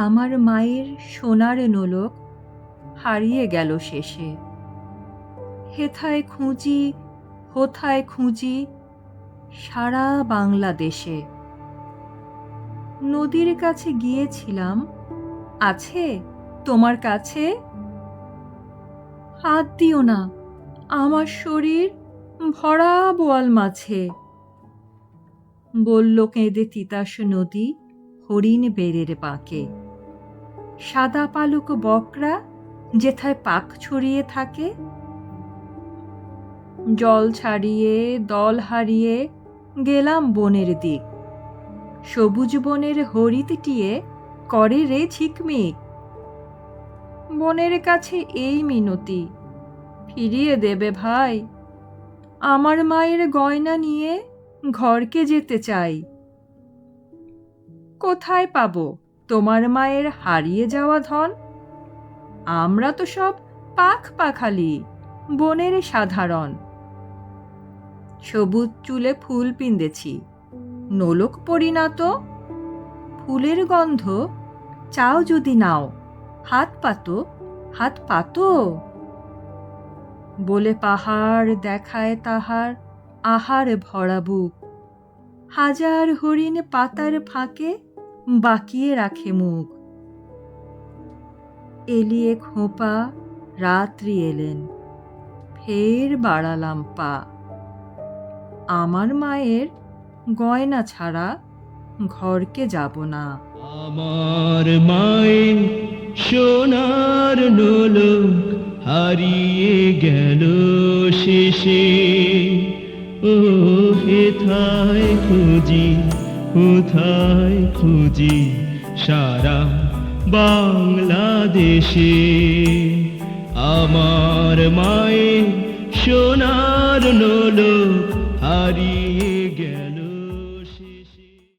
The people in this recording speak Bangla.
আমার মায়ের সোনার নোলক হারিয়ে গেল শেষে। হেথায় খুঁজি, হোথায় খুঁজি সারা বাংলাদেশে। নদীর কাছে গিয়েছিলাম, আছে তোমার কাছে? হাত দিও না, আমার শরীর ভরা বোয়াল মাছে বলল কেঁদে তিতাস নদী হরিণ বেড়ের পাকে সাদা পালুক বকরা যেথায় পাক ছড়িয়ে থাকে। জল ছাড়িয়ে, দল হারিয়ে গেলাম বনের দিক। সবুজ বনের হরিতটিয়ে করে রে ঝিকমিক বনের কাছে এই মিনতি, ফিরিয়ে দেবে ভাই। আমার মায়ের গয়না নিয়ে ঘরকে যেতে চাই। কোথায় পাবো? তোমার মায়ের হারিয়ে যাওয়া ধন? আমরা তো সব পাখ পাখালি, বনের সাধারণ। সবুজ চুলে ফুল পিন্দেছি, নোলক পরি না তো? ফুলের গন্ধ, চাও যদি নাও, হাত পাতো হাত পাতো? বলে পাহাড় দেখায় তাহার আহার ভরা বুক। হাজার হরিণ পাতার ফাঁকে বাকিয়ে রাখে মুখ। এলিয়ে খোঁপা, রাত্রি এলেন। ফের বাড়ালাম পা। আমার মায়ের গয়না ছাড়া ঘরকে যাব না। আমার মায়ের সোনার নোলক হারিয়ে গেল শেষে। ও হেথায় খুঁজি কোথায় খুঁজি সারা বাংলাদেশে? আমার মায়ের সোনার নল হারিয়ে গেল।